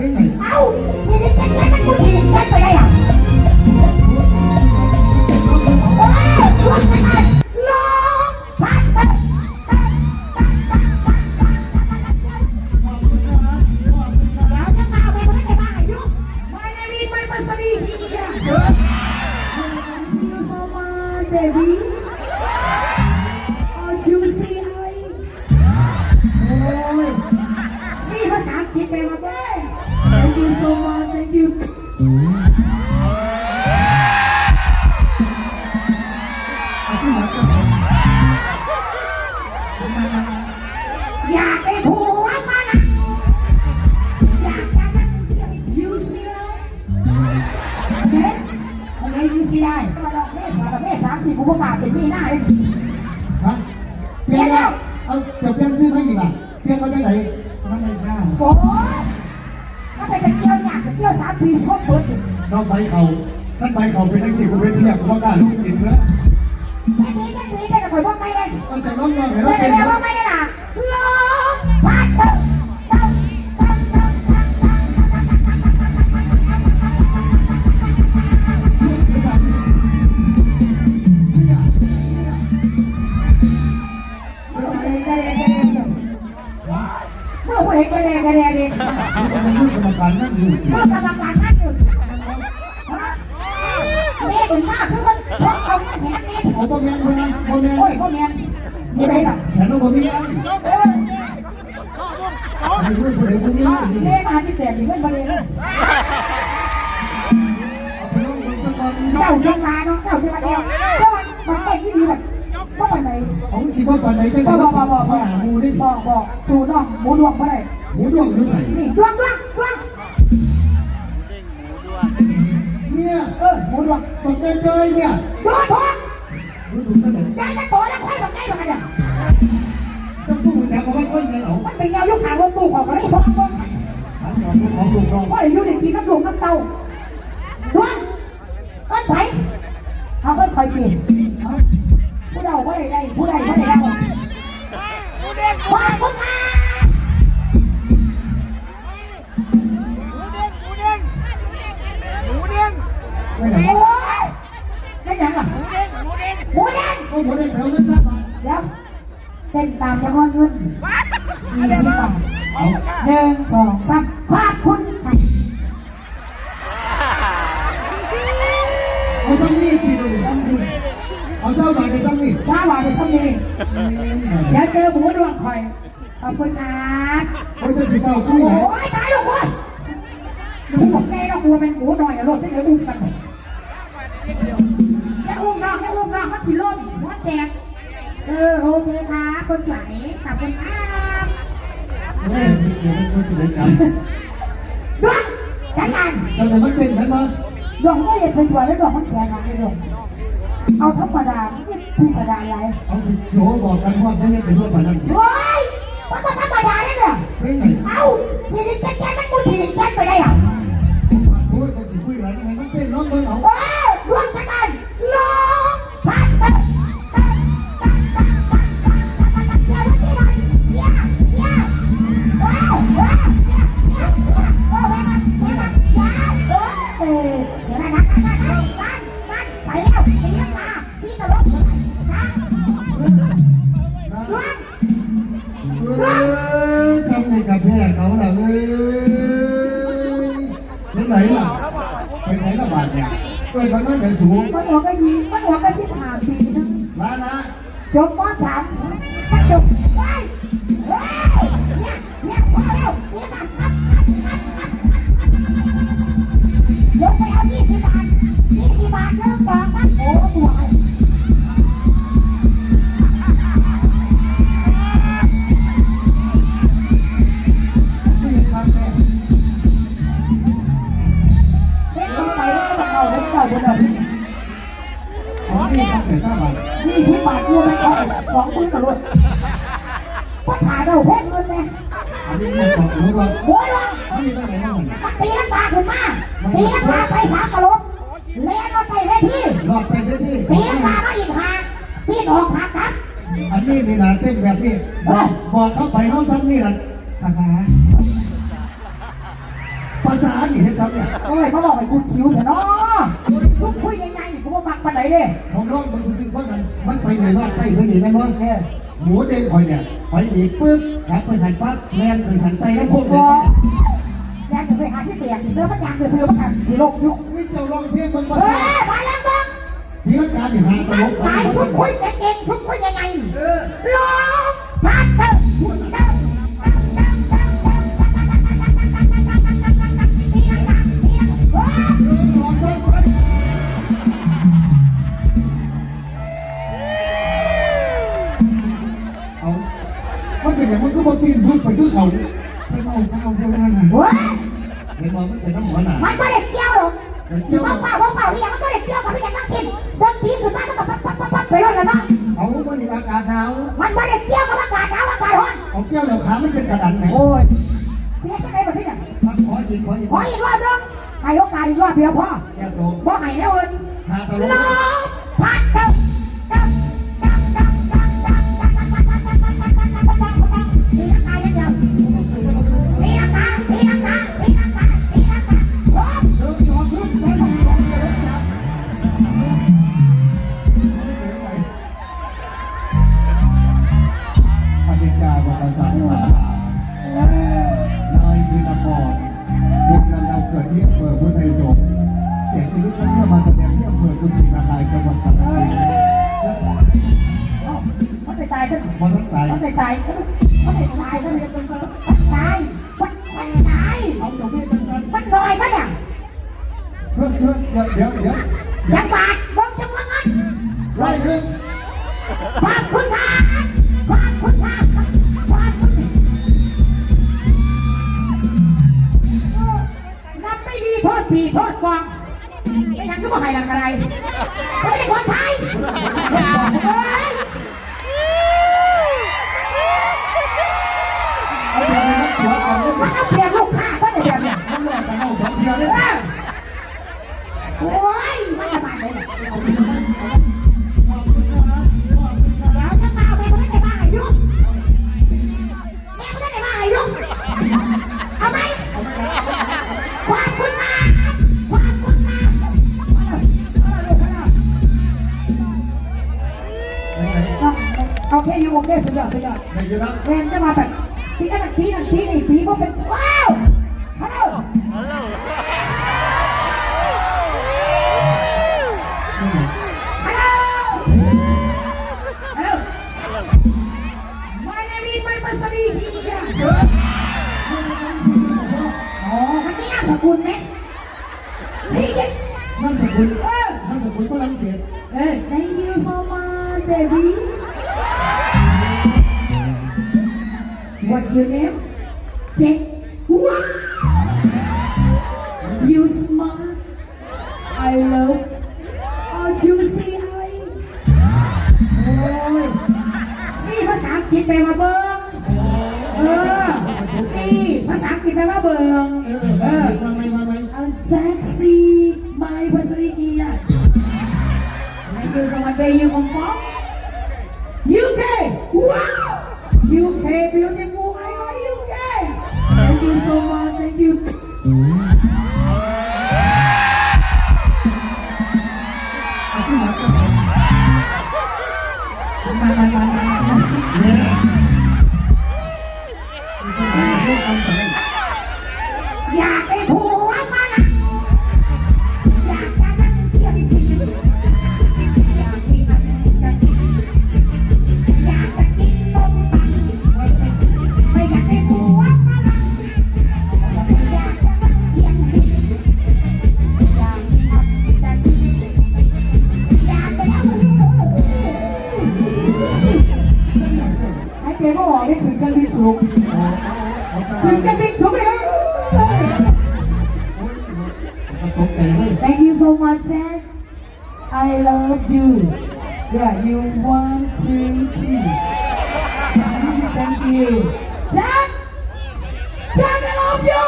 ini. Au, ini โอ้ยถ้าไปจะเที่ยวอยากจะเที่ยวสามปีโคตรเปิดดิน้องใบเขาท่านใบเขาเป็นนักจิตวิทยาว่ากล้าลูกจิตแล้วแค่นี้แค่นี้ได้แต่คอยว่าไม่ได้ตั้งแต่น้องน้องเห็นไม่ว่าได้เป็นแล้วว่าไม่ได้ล่ะลองพัดตึ้ง รรมการนั่งอยู่เมื่อกรรมการนั่นอยู่เมฆเป็นมากคือมันชอบเอาเงินแหนเมฆเอาพ่อแม่พ่อแม่พ่อแม่โอ้ยพ่อแม่มีอะไรหรอแขนเราพ่อแม่ไอ้เออไอ้ผู้ใดผู้นี้อยู่เมฆมาที่แตกอยู่เงินมาเลยเอาไปน้องคนสักคนเจ้ายังมาเนาะเจ้าจะมาเดียวเจ้ามันเป็นที่ดีแบบว่าวันไหนของชีวะปันไหนจะบได้อกบอกบอกมาหามูได้ดิบอกบอกสูน้องหมูดวงมาได้หมูดวงอยู่ใส่นี่ดวงดวงดวง เนี่ยเออหมูดวงตกใจเลยเนี่ยดวงทองรู้ถูกตั้งแต่ได้จะโตแล้วค่อยแบบไหนแบบไหนต้องพูดแต่ก็ไม่ค่อยเงินเอามันเป็นเงายุคขาวตู้ของอะไรสองคนหันของของลูกน้องว่าอายุเด็กกินน้ำลงน้ำเต้าดวงก้อนไผ่เอาก้อนคอยปีผู้เดาผู้ใดได้ผู้ใดผู้ใดเดาว่าผู้ชาย ไม่ไหนโอ้ยไม่ยังอะหมูแดงโอ้ยหมูได้แถวนั้นสักบาทเดี๋ยวเต้นตามจำนวนเงินมีสิบบาทเอาหนึ่งสองสามขอบคุณค่ะเอาซ้ำนี่ปีนึงต้องดีเอาเจ้าบาทไปซ้ำนี่ถ้าว่าเป็นสมีเดี๋ยวเจอหมูดวงคอยขอบคุณครับโอ้ยจะจีบเอาโอ้คุยไหนยตายลูกคนหมูบอกแม่เรากลัวเป็นหมูหน่อยอย่าลดได้เลยอุ้มกัน มน้องมันสิล่นหัวแตกเออโอเคครับคนสวยขอบคุณครับเฮ้ยเดี๋ยวมันจะได้กันดวงจัดการเราจะมันเป็นไหมมาดวงก็เห็นเป็นตัวแล้วดวงมันแข็งนะไม่ดวงเอาธรรมดาไม่พิสดารอะไรเอาสิโจบอกกันว่าไม่ให้เป็นรูปแบบนั้นโอ้ยมันก็ธรรมดาเนี่ยเนี่ยเป็นไงเอ้าทีนี้แจ๊กแจ๊กมันกูทีนี้แจ๊กไปได้อะ เอ้ยทำในกับแม่เขาล่ะเอ้ยที่ไหนล่ะไปไหนละบาทเนี่ยเอ้ยมันไม่เป็นสูงมันหัวก็ยีมันหัวก็สิบห้าปีนึงร้านนะจบมสามถ้าจบ ของนี่ต้องแต่ทราบบาทยี่สิบบาทกูไปเอาสองคุยกับรถว่าถ่ายเราแพงเงินไหมอันนี้มันบอกรู้ว่าหัวเราอันนี้ตั้งไหนให้มันมันตีลังกาขึ้นมาตีลังกาไปสามกะโหลกเลี้ยงรถไปเวทีรอบเป็นได้ที่ตีลังกามาอีกหางพี่ออกหาครับอันนี้มีหนาเต้นแบบนี้บอกบอกเข้าไปห้องทำนี่แหละนะคะสารนี่เห็นทำเนี่ยโอ้ยเขาบอกให้กูคิวเถอะเนาะคุยยังไง กูว่ามักปานไหนเด้ผมลองมันซื้อว่ากันมันไปไหนว่าไปไปไหนแม่นว่าเออหมูเด้งคอยเนี่ยไปหนีปึ๊บหันไปหันปั๊บแลนขึ้นหันไปแล้วพวกบเนี่อยอยากจะไปหาที่เตียงเดี๋ยวมันอยากจะซื้อมากันที่โลกยุคไม่เจ้าลองเพียงมันมาเฮ้ใช่ยมาแล้วบ้างพี่รักการที่หาตลกขายทุกคุยเก่งๆทุกคุยยังไงเออลองมาเติ พึ่งไปพึ่งเขาไปเมาเศร้าเดียวกันนะเฮ้ยเห็นว่ามันเป็นน้ำหัวหนามันไม่ได้เกี่ยวหรอกว่าเปล่าว่าเปล่าที่ยังมันไม่ได้เกี่ยวกับที่ยังตั้งทิ้งบนทีขึ้นมามันก็ปั๊บปั๊บปั๊บปั๊บไปเลยแล้วเนาะเอาวันนี้อากาศหนาวมันไม่ได้เกี่ยวกับอากาศหนาวอากาศร้อนเอาแก้วเหล่าขามันเป็นกระดันไหมโอ้ยเสียจะได้แบบนี้เนี่ยขออีกขออีกขออีกรอบนึงให้โอกาสอีกรอบเดียวพอแก้วโตบ่ให้แล้วเอิญหาตลลกองพัดเติมายมันไปตายมันไปตายกันเลยมันตายมันมันตายเอาตัวเมียจังสันมันลอยมันอะเพื่อนเพื่อนเดี๋ยวเดี๋ยวเดี๋ยวยังบาดมึงจะมึงเงินไล่ขึ้นความคุณค่าความคุณค่าความคุณนับไม่ดีโทษปีโทษกองไม่ยังก็มาให้หลังอะไรไม่ใช่คนไทย โอเคอยู่โอเคสุดยอดสุดยอดไหนจะนะเวนจะมาแบบปีนั้นปีนั้นปีนี้ปีก็เป็นว้าว What's your name? Jack. Wow! You smart. I love. Oh, you see I. โอ้ยสี่ภาษาอังกฤษแปลว่าเบิ้งเออสี่ภาษาอังกฤษแปลว่าเบิ้งเออเออมาไหมมาไหมเอาแจ็คซี่ไม่ภาษาอังกฤษอะไม่คือสมัยเบย์ยูของป๊อป มาก็ได้มามามา Thank you so much, Ted. I love you. Yeah, you one, two, three. Thank you. Ted! Ted, I love you!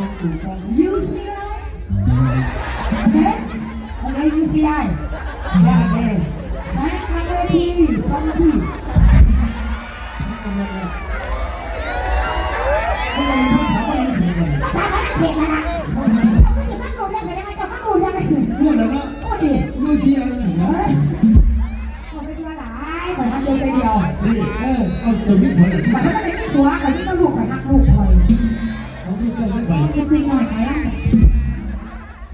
Thank you, thank you. UCI? Okay? Okay, UCI. Yeah, okay. ตัวนี้พอเลยที่แต่สุเขาดไม่ได้มีผัวเขาไม่ต้องลูกเขาทักลูกคอยเขาลูกเจ้าไม่ไปเป็นปีหน่อยไหนล่ะ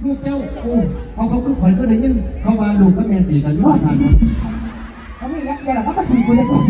ลูกเจ้าโอ้เอาเขาคือข่อยก็ได้ยินเขาวางลูกก็แม่จีกันอยู่ผ่านเขาไม่ยักษ์เดี๋ยวเราก็มาถีบกูเลยก่อน